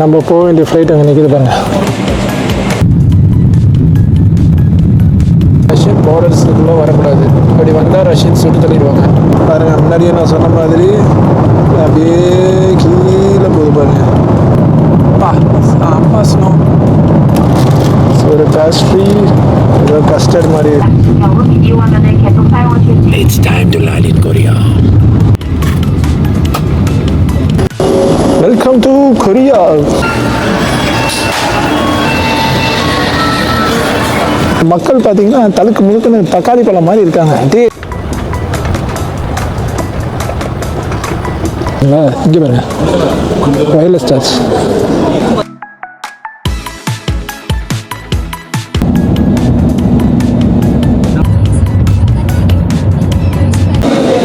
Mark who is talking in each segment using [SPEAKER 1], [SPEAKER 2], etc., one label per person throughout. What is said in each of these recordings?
[SPEAKER 1] நம்ம போக வேண்டிய ஃப்ளைட் அங்கே நிற்கிது பாருங்க. ரஷ்யன் பார்டர்ஸுக்குள்ளே வரக்கூடாது. அப்படி வந்தால் ரஷ்யன் சுட்டு தள்ளிடுவாங்க. பாருங்க முன்னாடியே நான் சொன்ன மாதிரி அப்படியே கீழே போகுது பாருங்க. அப்பா அப்பா ஸ்னோ ஸோ ஒரு பேஸ்ட்ரி ஏதோ கஸ்டர்ட் மாதிரி.
[SPEAKER 2] It's time to land in Korea.
[SPEAKER 1] Welcome to Korea. மக்கள் பார்த்தீங்கன்னா தலுக்கு முழுக்குன்னு தக்காளி பழம் மாதிரி இருக்காங்க டே இங்கே பாருங்க வயர்லெஸ் சார்ஜ்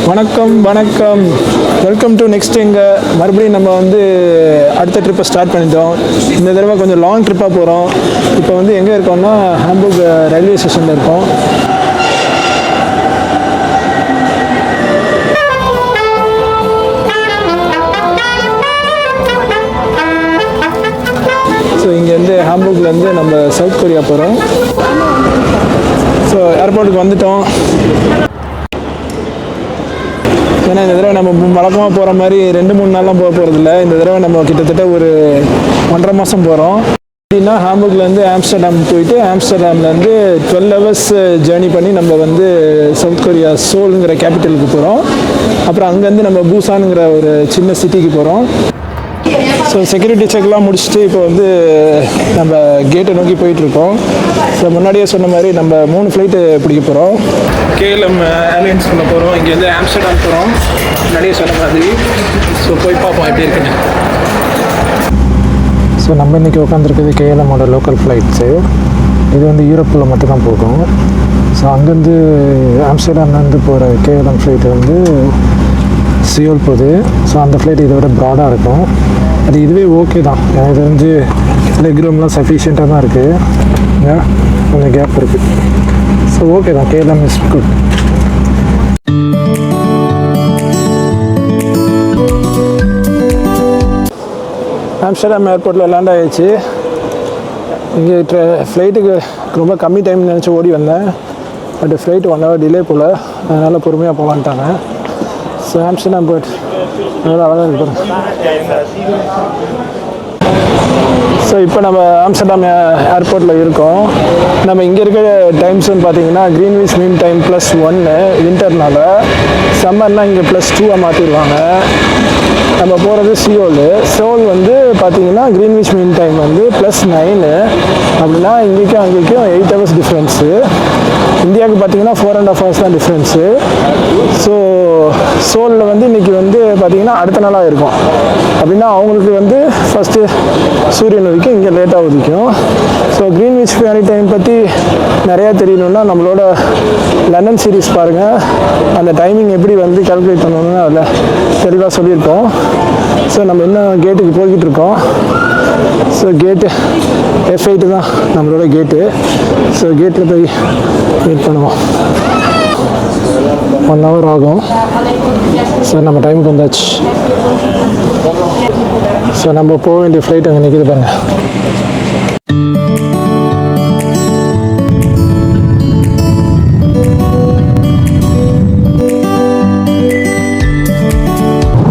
[SPEAKER 1] வணக்கம் வணக்கம். வெல்கம் டு நெக்ஸ்ட் இங்கே மறுபடியும் நம்ம வந்து அடுத்த ட்ரிப்பை ஸ்டார்ட் பண்ணிட்டோம். இந்த தடவை கொஞ்சம் லாங் ட்ரிப்பாக போகிறோம் இப்போ வந்து எங்கே இருக்கோம்னா ஹாம்பூர்க் ரயில்வே ஸ்டேஷனில் இருக்கோம். ஸோ இங்கேருந்து ஹாம்பூர்க்லேருந்து நம்ம சவுத் கொரியா போகிறோம் ஸோ ஏர்போர்ட்டுக்கு வந்துட்டோம். ஏன்னா இந்த தடவை நம்ம வழக்கமாக போகிற மாதிரி ரெண்டு மூணு நாள்லாம் போக போகிறதில்ல இந்த தடவை நம்ம கிட்டத்தட்ட ஒரு ஒன்றரை மாதம் போகிறோம் எப்படின்னா ஹாம்பூர்க்லேருந்து ஆம்ஸ்டர்டாம் போயிட்டு ஆம்ஸ்டர்டாம்லேருந்து டுவெல் ஹவர்ஸ் ஜேர்னி பண்ணி நம்ம வந்து சவுத் கொரியா சோலுங்கிற கேபிட்டலுக்கு போகிறோம் அப்புறம் அங்கேருந்து நம்ம பூசானுங்கிற ஒரு சின்ன சிட்டிக்கு போகிறோம் ஸோ செக்யூரிட்டி செக்லாம் முடிச்சுட்டு இப்போ வந்து நம்ம கேட்டை நோக்கி போயிட்டுருக்கோம். ஸோ முன்னாடியே சொன்ன மாதிரி நம்ம மூணு ஃப்ளைட்டு பிடிக்க போகிறோம் கேஎல்எம் ஏர்லைன்ஸ்குள்ளே போகிறோம் இங்கேருந்து ஆம்ஸ்டர்டாம் போகிறோம் முன்னாடியே சொன்ன மாதிரி. ஸோ போய் பார்ப்போம் எப்படி இருக்குன்னு. ஸோ நம்ம இன்றைக்கி உட்காந்துருக்குது கேஎல்எம்மோட லோக்கல் ஃப்ளைட்ஸு இது வந்து யூரோப்பில் மட்டும்தான் போகும். ஸோ அங்கேருந்து ஆம்ஸ்டர்டாம்லேருந்து போகிற கேஎல்எம் ஃப்ளைட் வந்து சியோல் போகுது. ஸோ அந்த ஃப்ளைட் இதை விட ப்ராடாக இருக்கும். அது இதுவே ஓகே தான். எனக்கு தெரிஞ்சு லெக் ரூம்லாம் சஃபிஷியண்ட்டாக தான் இருக்குது கொஞ்சம் கேப் இருக்குது ஸோ ஓகே தான். கேஎல்எம் இஸ் குட் ஆம்ஸ்டர்டாம் ஏர்போர்ட்டில் லேண்ட் ஆகிடுச்சு இங்கே ட்ரெ ஃப்ளைட்டுக்கு ரொம்ப கம்மி டைம் நினச்சி ஓடி வந்தேன். But flight one hour delay போல். அதனால் பொறுமையாக போகலான்ட்டாங்க ஸோ ஆம்ஸ்டர்டாம் போயிட்டு நல்லா அழகாக இருக்கு ஸோ இப்போ நம்ம ஆம்ஸ்டர்டாம் ஏர்போர்ட்டில் இருக்கோம். நம்ம இங்கே இருக்க டைம்ஸ்னு பார்த்தீங்கன்னா க்ரீன்விஸ் மீன் டைம் ப்ளஸ் ஒன்று வின்டர்னால் சம்மர்னால் இங்கே ப்ளஸ் டூவாக மாற்றிடுவாங்க நம்ம போகிறது சியோல் சோல் வந்து பார்த்தீங்கன்னா க்ரீன்விஸ் மீன் டைம் வந்து ப்ளஸ் நைனு அப்படின்னா இங்கேக்கும் அங்கேக்கும் எயிட் ஹவர்ஸ் டிஃப்ரென்ஸு இந்தியாவுக்கு பார்த்தீங்கன்னா ஃபோர் அண்ட் ஆஃப் ஹவர்ஸ் தான் டிஃப்ரென்ஸு ஸோ சோலில் வந்து இன்றைக்கி வந்து பார்த்திங்கன்னா அடுத்த நாளாக இருக்கும். அப்படின்னா அவங்களுக்கு வந்து ஃபஸ்ட்டு சூரியன் உதிக்கும் இங்கே லேட்டாக உதிக்கும். ஸோ க்ரீன்விச் ஃபேரி டைம் பற்றி நிறையா தெரியணும்னா நம்மளோட லண்டன் சீரிஸ் பாருங்கள் அந்த டைமிங் எப்படி வந்து கால்குலேட் பண்ணணும்னு அதில் தெளிவாக சொல்லியிருக்கோம். ஸோ நம்ம இன்னும் கேட்டுக்கு போய்கிட்டு இருக்கோம். ஸோ கேட்டு எஃப் தான் நம்மளோட கேட்டு ஸோ கேட்டில் போய் வெயிட் பண்ணுவோம். ஒன் ஹவர் ஆகும். ஸோ நம்ம டைமுக்கு வந்தாச்சு. ஸோ நம்ம போக வேண்டிய ஃப்ளைட் அங்கே நிற்கிது பாருங்க.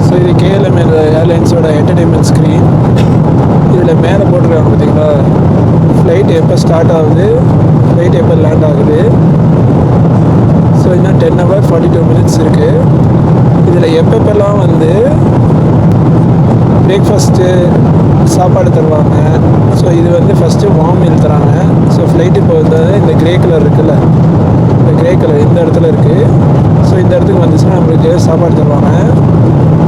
[SPEAKER 1] ஸோ இது கேஎல்எம் ஏர்லைன்ஸோட என்டர்டெயின்மெண்ட் ஸ்க்ரீன் இதில் மேலே போட்டிருக்காங்க பார்த்தீங்களா ஃப்ளைட் எப்போ ஸ்டார்ட் ஆகுது? ஃப்ளைட் எப்போ லேண்ட் ஆகுது? ஸோ இன்னும் ten hour forty two minutes இருக்குது இதில் எப்பப்பெல்லாம் வந்து பிரேக்ஃபாஸ்ட்டு சாப்பாடு தருவாங்க? ஸோ இது வந்து ஃபஸ்ட்டு வார்ம் மீல் தராங்க. ஸோ ஃப்ளைட்டு இப்போ வந்து இந்த கிரே கலர் இருக்குல்ல? இந்த கிரே கலர் இந்த இடத்துல இருக்குது ஸோ இந்த இடத்துக்கு வந்துச்சுன்னா நம்மளுக்கு சாப்பாடு தருவாங்க.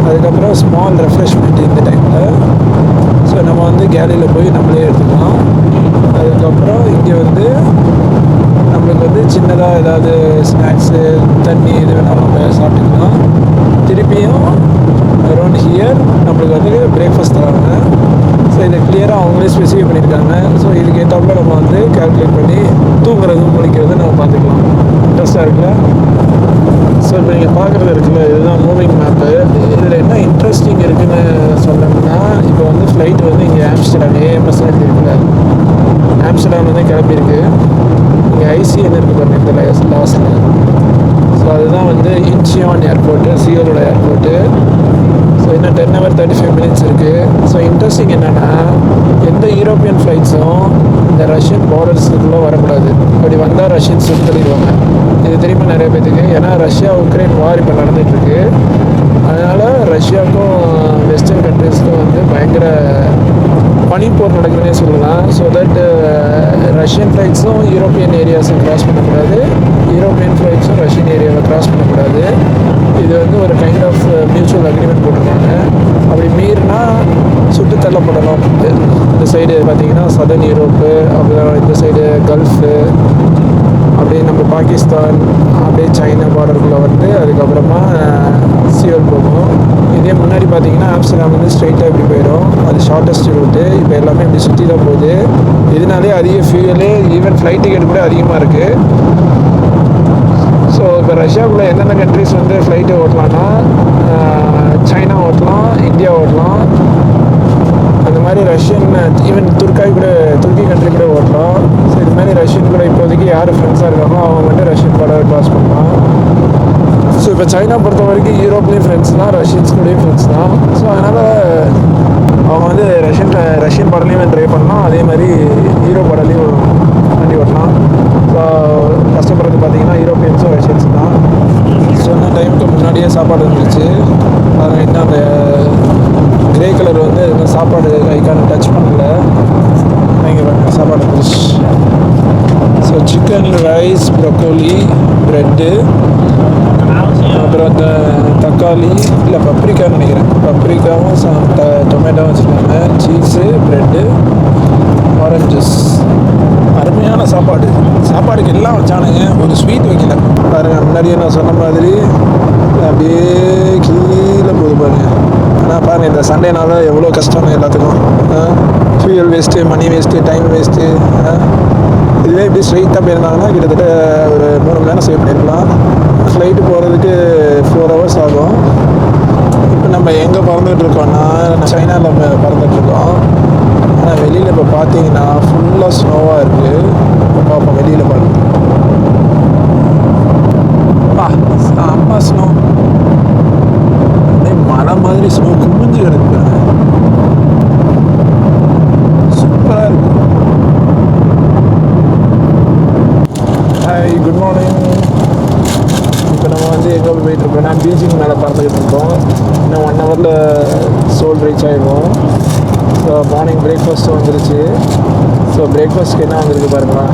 [SPEAKER 1] அதுக்கப்புறம் ஸ்மால் ரெஃப்ரெஷ்மெண்ட் இந்த டைமில் ஸோ நம்ம வந்து கேலரியில் போய் நம்மளே எடுத்துக்கலாம் அதுக்கப்புறம் இங்கே வந்து நம்மளுக்கு வந்து சின்னதாக ஏதாவது ஸ்நாக்ஸு தண்ணி இது வேணாலும் நம்ம சாப்பிட்டுக்கலாம். திருப்பியும் அரௌண்ட் ஹியர் நம்மளுக்கு வந்து பிரேக்ஃபாஸ்ட் தராங்க. ஸோ இதை கிளியராக அவங்களே ஸ்பெசிஃபை பண்ணியிருக்காங்க. ஸோ இதுக்கு ஏற்றாப்புல நம்ம வந்து கால்குலேட் பண்ணி தூங்குறதும் முடிக்கிறதும் நம்ம பார்த்துக்கலாம். இன்ட்ரெஸ்ட்டாக இருக்குல்ல? ஸோ இப்போ நீங்கள் பார்க்குறது இருக்குல்ல? இதுதான் மூவிங் மேப்பு இதில் என்ன இன்ட்ரெஸ்டிங் இருக்குதுன்னு சொன்னோம்னா இப்போ வந்து ஃப்ளைட் வந்து இங்கே ஆம்ஸ்டர்டாம் ஏஎம்எஸ் இருக்குல்ல ஆம்ஸ்டர்டாம் வந்து கிளம்பியிருக்கு. இங்கே இருக்குது பாருங்க இந்த லாஸ்ட்டில் ஸோ அதுதான் வந்து இன்ச்சியான் ஏர்போர்ட்டு சியோலோட ஏர்போர்ட்டு ஸோ இன்னும் ten hour thirty five minutes இருக்குது ஸோ இன்ட்ரெஸ்டிங் என்னென்னா எந்த யூரோப்பியன் ஃப்ளைட்ஸும் இந்த ரஷ்யன் பார்டர்ஸுக்குள்ளே வரக்கூடாது. அப்படி வந்தால் ரஷ்யன்ஸ் சுத்தறிடுவாங்க இது தெரியுமா நிறைய பேத்துக்கு? ஏன்னா ரஷ்யா உக்ரைன் வார் இப்போ நடந்துகிட்ருக்கு அதனால் ரஷ்யாவுக்கும் வெஸ்டர்ன் கண்ட்ரீஸ்க்கும் வந்து பயங்கர பனிப்போர் நடக்குதுன்னே சொல்லலாம். ஸோ தட் ரஷ்யன் ஃப்ளைட்ஸும் யூரோப்பியன் ஏரியாஸை க்ராஸ் பண்ணக்கூடாது. யூரோப்பியன் ஃப்ளைட்ஸும் ரஷ்யன் ஏரியாவை க்ராஸ் பண்ணக்கூடாது. இது வந்து ஒரு கைண்ட் ஆஃப் மியூச்சுவல் அக்ரிமெண்ட் போட்டிருக்காங்க. அப்படி மீறினா சுட்டு தள்ளப்படணும். இந்த சைடு பார்த்தீங்கன்னா சதர்ன் யூரோப்பு அப்புறம் இந்த சைடு கல்ஃபு அப்படியே நம்ம பாகிஸ்தான் அப்படியே சைனா பார்டருக்குள்ளே வந்து அதுக்கப்புறமா சியோல் போகும். இதே முன்னாடி பார்த்தீங்கன்னா ஆம்ஸ்டர்டாம் வந்து ஸ்ட்ரைட்டாக இப்படி போயிடும். அது ஷார்ட்டஸ்ட் ரூட்டு இப்போ எல்லாமே இப்படி சுற்றி தான் போகுது. இதனாலே அதிக ஃபியூவலு ஈவன் ஃப்ளைட் டிக்கெட் கூட அதிகமாக இருக்குது ஸோ இப்போ ரஷ்யாவுக்குள்ளே என்னென்ன கண்ட்ரிஸ் வந்து ஃப்ளைட்டு ஓட்டலான்னா சைனா ஓட்டலாம் இந்தியா ஓட்டலாம். மாதிரி ரஷ்யன் ஈவன் துர்க்காய் கூட துருக்கி கண்ட்ரி கூட ஓட்டலாம். ஸோ இது மாதிரி ரஷ்யன் கூட இப்போதைக்கு யார் ஃப்ரெண்ட்ஸாக இருக்காங்களோ அவங்க மட்டும் ரஷ்யன் கூட பாஸ் பண்ணலாம். ஸோ இப்போ சைனா பொறுத்த வரைக்கும் யூரோப்லேயும் ஃப்ரெண்ட்ஸ் தான் ரஷ்யன்ஸ் கூடயும் ஃப்ரெண்ட்ஸ் தான். ஸோ அதனால் அவங்க வந்து ரஷ்யன் ரஷ்யன் படலையும் ட்ரை பண்ணலாம். அதே மாதிரி ஹீரோ படலையும் வண்டி ஓட்டலாம். ஸோ கஷ்டப்படுறது பார்த்தீங்கன்னா யூரோப்பியன்ஸும் ரஷ்யன்ஸ் தான். சொன்ன டைமுக்கு முன்னாடியே சாப்பாடு இருந்துச்சு. அது இன்னும் அந்த கிரே கலர் வந்து இன்னும் சாப்பாடு ஐக்கான டச் பண்ணல. இங்கே சாப்பாடு வந்துருச்சு so chicken rice broccoli bread அப்புறம் இந்த தக்காளி இல்லை பப்ரிக்கான்னு நினைக்கிறேன். பப்ரிக்காவும் சா ட- டொமேட்டோவும் வச்சுருக்காங்க. சீஸு ப்ரெட்டு ஆரஞ்ச் ஜூஸ் அருமையான சாப்பாடு. சாப்பாடுக்கு எல்லாம் வச்சானுங்க. ஒரு ஸ்வீட் வைக்கல. பாருங்கள் முன்னாடியே நான் சொன்ன மாதிரி அப்படியே கீழே போகுது பாருங்கள் ஆனால் பாருங்கள் இந்த சண்டேனால எவ்வளோ கஷ்டம் எல்லாத்துக்கும். Fuel waste money waste time waste இதுவே இப்படி ஸ்ட்ரைட்டாக போயிருந்தாங்கன்னா கிட்டத்தட்ட ஒரு மூணு மணி நேரம் சேவ் பண்ணியிருக்கலாம் ஃப்ளைட்டு போகிறதுக்கு ஃபோர் ஹவர்ஸ் ஆகும். இப்போ நம்ம எங்கே பறந்துகிட்டு இருக்கோம்னா சைனாவில் நம்ம பறந்துட்டு இருக்கோம். ஆனால் வெளியில் இப்போ பார்த்தீங்கன்னா ஃபுல்லாக ஸ்னோவாக இருக்குது இப்போ பார்ப்போம் வெளியில் பாருங்க அப்பா ஸ்னோ மலை மாதிரி சும்மா குமிஞ்சு கிடக்கு சூப்பராக இருக்கு. ஹாய் குட் மார்னிங் இப்போ நம்ம வந்து எங்கே போயிட்டு இருக்கோம்னா பீச்சிங் மேலே பறந்துக்கிட்டு இருக்கோம். இன்னும் ஒன் ஹவரில் சோல் ரீச் ஆகிடும் ஸோ மார்னிங் பிரேக்ஃபாஸ்ட் வந்துருச்சு. ஸோ பிரேக்ஃபாஸ்ட்க்கு என்ன வந்திருக்கு பாருங்களா?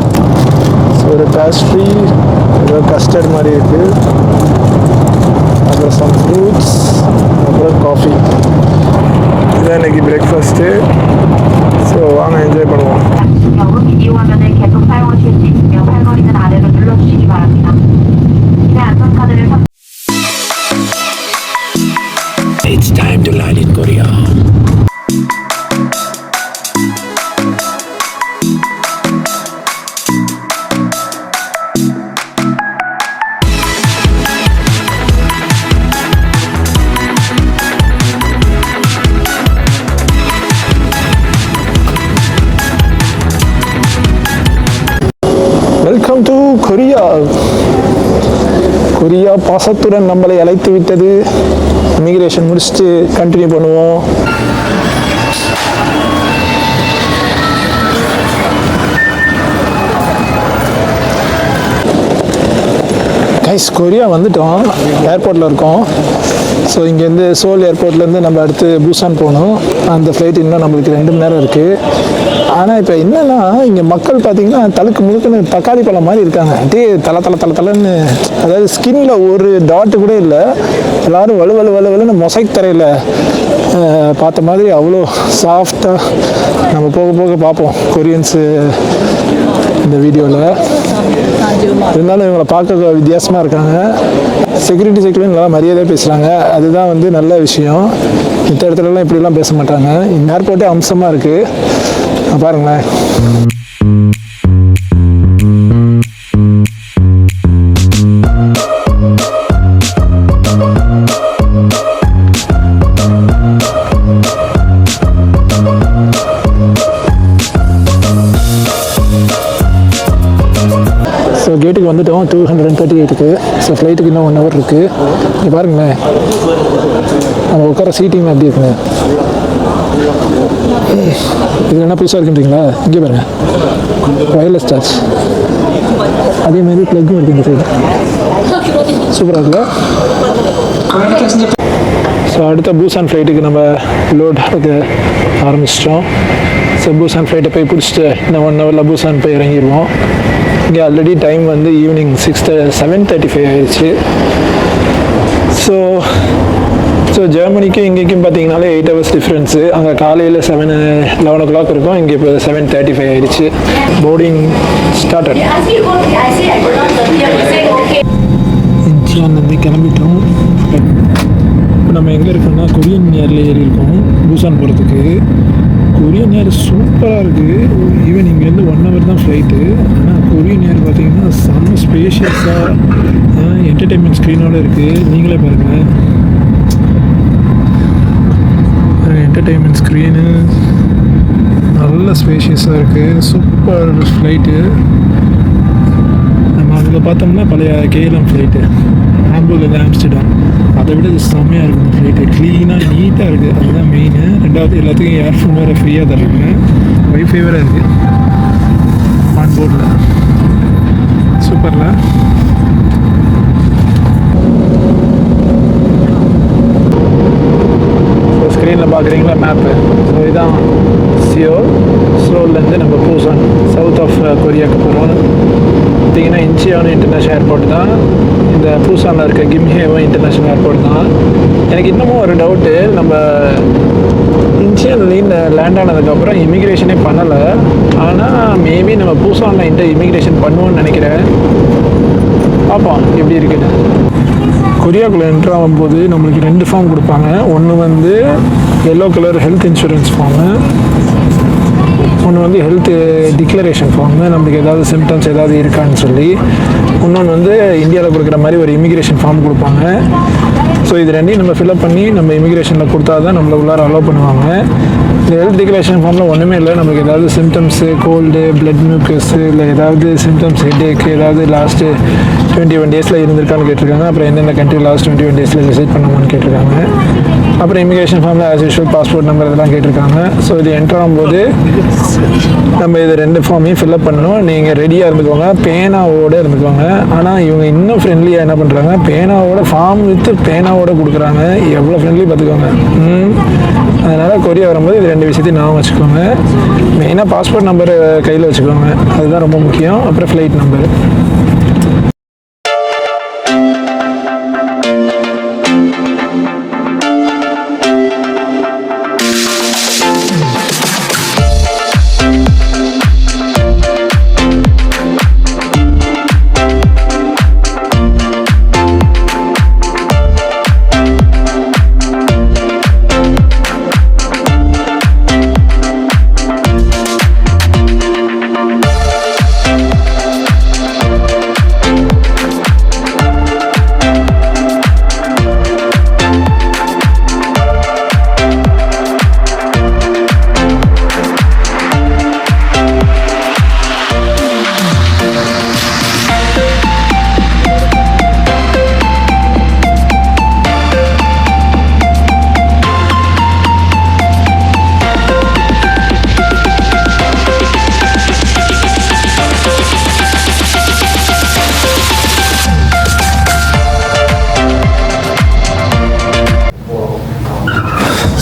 [SPEAKER 1] ஸோ ஒரு பேஸ்ட்ரி ஏதோ கஸ்டர்ட் மாதிரி இருக்குது அப்புறம் சம் ஃப்ரூட்ஸ் அப்புறம் காஃபி இதான் இன்றைக்கி பிரேக்ஃபாஸ்ட்டு ஸோ வாங்க enjoy
[SPEAKER 2] It's time to light in Korea.
[SPEAKER 1] Korea நம்மளை அழைத்து விட்டது. இமிகிரேஷன் முடிச்சுட்டு கண்டினியூ பண்ணுவோம். கைஸ் கொரியா வந்துட்டோம். ஏர்போர்ட்டில் இருக்கோம். ஸோ இங்கேருந்து சோல் ஏர்போர்ட்லேருந்து நம்ம அடுத்து பூசான் போகணும். அந்த ஃப்ளைட் இன்னும் நம்மளுக்கு ரெண்டு மணி நேரம் இருக்குது ஆனால் இப்போ என்னென்னா இங்கே மக்கள் பார்த்தீங்கன்னா தலுக்கு முழுக்கன்னு தக்காளி பழம் மாதிரி இருக்காங்க. அப்படியே தலை தலை தலை தலைன்னு அதாவது ஸ்கின்ல ஒரு டாட்டு கூட இல்லை. எல்லாரும் வலு வலு வலு வலுன்னு மொசைக் தரையில் பார்த்த மாதிரி அவ்வளோ சாஃப்டாக நம்ம போக போக பார்ப்போம் கொரியன்ஸு இந்த வீடியோவில் இருந்தாலும் இவங்களை பார்க்க வித்தியாசமாக இருக்காங்க. செக்யூரிட்டி செக்யூரிட்டி நல்லா மரியாதையாக பேசுகிறாங்க அதுதான் வந்து நல்ல விஷயம். மற்ற இடத்துலலாம் இப்படிலாம் பேச மாட்டாங்க. இந்த ஏர்போர்ட்டே அம்சமாக இருக்குது பாருங்களேன். ஸோ கேட்டுக்கு வந்துட்டோம். டூ ஹண்ட்ரட் அண்ட் தேர்ட்டி எயிட்டுக்கு ஸோ ஃப்ளைட்டுக்கு இன்னும் ஒன் ஹவர் இருக்குது இங்கே பாருங்களேன். நம்ம உட்கார சீட்டிங் எப்படி இருக்குங்க இது என்ன புதுசாக இருக்குன்றீங்களா? இங்கே பாருங்க. ஒயர்லெஸ் சார்ஜ் அதே மாதிரி ப்ளக்கும் இருக்குது இந்த சைடு சூப்பராக இருக்குல்ல? ஸோ அடுத்த பூசான் ஃப்ளைட்டுக்கு நம்ம லோட் ஆக ஆரம்பிச்சிட்டோம். ஸோ பூசான் ஃப்ளைட்டை போய் பிடிச்சிட்டு இன்னும் ஒன் ஹவரில் பூசான் போய் இறங்கிடுவோம். இங்கே ஆல்ரெடி டைம் வந்து evening six seven thirty five ஆயிடுச்சு. ஸோ ஸோ ஜெர்மனிக்கும் இங்கேக்கும் பார்த்தீங்கனாலே எயிட் ஹவர்ஸ் டிஃப்ரென்ஸு அங்கே காலையில் செவன் லெவன் ஓ கிளாக் இருக்கும். இங்கே இப்போ செவன் தேர்ட்டி ஃபைவ் ஆயிடுச்சு போர்டிங் ஸ்டார்டட். இன்ச்சியான்லேருந்து கிளம்பிட்டோம். இப்போ நம்ம எங்கே இருக்கோம்னா கொரியன் ஏரில் ஏறி இருக்கோம். பூசான் போகிறதுக்கு கொரியன் ஏர் சூப்பராக இருக்குது ஈவன் இங்கேருந்து ஒன் ஹவர் தான் ஃப்ளைட்டு ஆனால் கொரியன் ஏர் பார்த்தீங்கன்னா செம்ம ஸ்பேஷியஸாக என்டர்டெயின்மெண்ட் ஸ்க்ரீனோட இருக்குது நீங்களே பாருங்கள் என்டர்டெயின்மெண்ட் ஸ்க்ரீனு நல்ல ஸ்பேஷியஸாக இருக்குது சூப்பர் ஃப்ளைட்டு நம்ம அதில் பார்த்தோம்னா பழைய கேஎல்எம் ஃப்ளைட்டு ஆம்பூர்லேருந்து ஆம்ஸ்டர்டாம் அதை விட செம்மையாக இருக்கும் இந்த ஃப்ளைட்டு க்ளீனாக நீட்டாக இருக்குது அதுதான் மெயின் ரெண்டாவது எல்லாத்துக்கும் ஏர்ஃபோன் வேறு ஃப்ரீயாக தர்றாங்க. ஒய்ஃபை வேறு இருக்குது ஆன் போர்டில் சூப்பரில் பார்க்குறீங்களா மேப்பு ஸோ இதுதான் சியோல் சியோல்லேருந்து நம்ம பூசான் சவுத் ஆஃப் uh, கொரியாவுக்கு போகிறோம் பார்த்தீங்கன்னா இன்ச்சியானு இன்டர்நேஷ்னல் ஏர்போர்ட் தான். இந்த பூசானில் இருக்க கிம்ஹேவும் இன்டர்நேஷ்னல் ஏர்போர்ட் தான். எனக்கு இன்னமும் ஒரு டவுட்டு நம்ம இன்ச்சியன்லேருந்து லேண்ட் ஆனதுக்கப்புறம் இமிக்ரேஷனே பண்ணலை. ஆனால் மேபி நம்ம பூசானில் இன்டர் இமிக்ரேஷன் பண்ணுவோம்னு நினைக்கிறேன். பார்ப்போம் எப்படி இருக்குன்னு. கொரியாக்குள்ளே என்ட்ரு ஆகும்போது நம்மளுக்கு ரெண்டு ஃபார்ம் கொடுப்பாங்க. ஒன்று வந்து yellow colour health insurance form ஒன்று வந்து ஹெல்த் டிக்ளரேஷன் ஃபார்மு நம்மளுக்கு ஏதாவது சிம்டம்ஸ் ஏதாவது இருக்கான்னு சொல்லி. இன்னொன்று வந்து இந்தியாவில் கொடுக்குற மாதிரி ஒரு இமிக்ரேஷன் ஃபார்ம் கொடுப்பாங்க. ஸோ இது ரெண்டையும் நம்ம ஃபில்அப் பண்ணி நம்ம இமிக்ரேஷனில் கொடுத்தா தான் நம்மளை உள்ளார அலோவ் பண்ணுவாங்க. இந்த ஹெல்த் டிக்ளரேஷன் ஃபார்மில் ஒன்றுமே இல்லை. நமக்கு ஏதாவது சிம்டம்ஸு கோல்டு பிளட் மியூக்கஸு இல்லை ஏதாவது சிம்டம்ஸ் ஹெட்டேக்கு ஏதாவது லாஸ்ட்டு டுவெண்ட்டி ஒன் டேஸில் இருந்திருக்கான்னு கேட்டிருக்காங்க. அப்புறம் எந்தெந்த கண்ட்ரி லாஸ்ட் டுவெண்ட்டி ஒன் டேஸில் விசிட் பண்ணணும்னு கேட்டிருக்காங்க. அப்புறம் இமிகிரேஷன் ஃபார்மில் ஆஸ் யூஷுவல் பாஸ்போர்ட் நம்பர் இதெல்லாம் கேட்டிருக்காங்க. ஸோ இது என்டர் ஆகும்போது நம்ம இது ரெண்டு ஃபார்மையும் ஃபில்அப் பண்ணணும். நீங்கள் ரெடியாக இருந்துக்கோங்க. பேனாவோடு இருந்துக்கோங்க. ஆனால் இவங்க இன்னும் ஃப்ரெண்ட்லியாக என்ன பண்ணுறாங்க பேனாவோட ஃபார்ம் வித்து பேனாவோட கொடுக்குறாங்க. எவ்வளோ ஃப்ரெண்ட்லி பார்த்துக்கோங்க. ம். அதனால் கொரியா வரும்போது இது ரெண்டு விஷயத்தையும் நான் வச்சுக்கோங்க. மெயினாக பாஸ்போர்ட் நம்பர் கையில் வச்சுக்கோங்க. அதுதான் ரொம்ப முக்கியம். அப்புறம் ஃப்ளைட் நம்பர்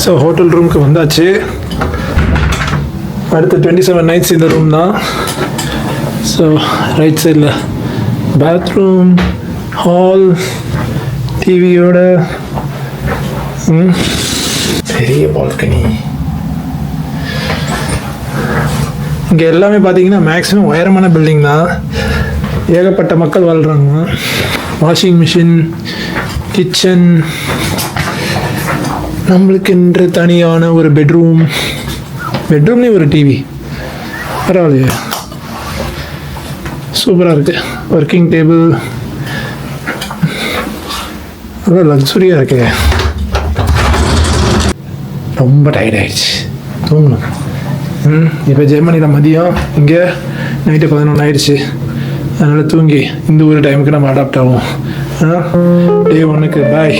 [SPEAKER 1] ஸோ ஹோட்டல் ரூமுக்கு வந்தாச்சு. அடுத்த டுவெண்ட்டி செவன் நைட்ஸ் இந்த ரூம் தான். ஸோ ரைட் சைடில் பாத்ரூம் ஹால் டிவியோட பெரிய பால்கனி இங்கே எல்லாமே பார்த்தீங்கன்னா மேக்ஸிமம் உயரமான பில்டிங் தான். ஏகப்பட்ட மக்கள் வாழ்கிறாங்க வாஷிங் மிஷின் கிச்சன் நம்மளுக்கென்று தனியான ஒரு பெட்ரூம் பெட்ரூம்லேயும் ஒரு டிவி பரவாயில்லையே. சூப்பராக இருக்குது ஒர்க்கிங் டேபிள் அவ்வளோ லக்ஸுரியாக இருக்கே. ரொம்ப டயர்ட் ஆயிடுச்சு. தூங்கணும். ம் இப்போ ஜெர்மனியில் மதியம். இங்கே நைட்டு பதினொன்று ஆயிடுச்சு. அதனால் தூங்கி இந்த ஒரு டைமுக்கு நம்ம அடாப்ட் ஆகும் டே ஒன்றுக்கு பாய்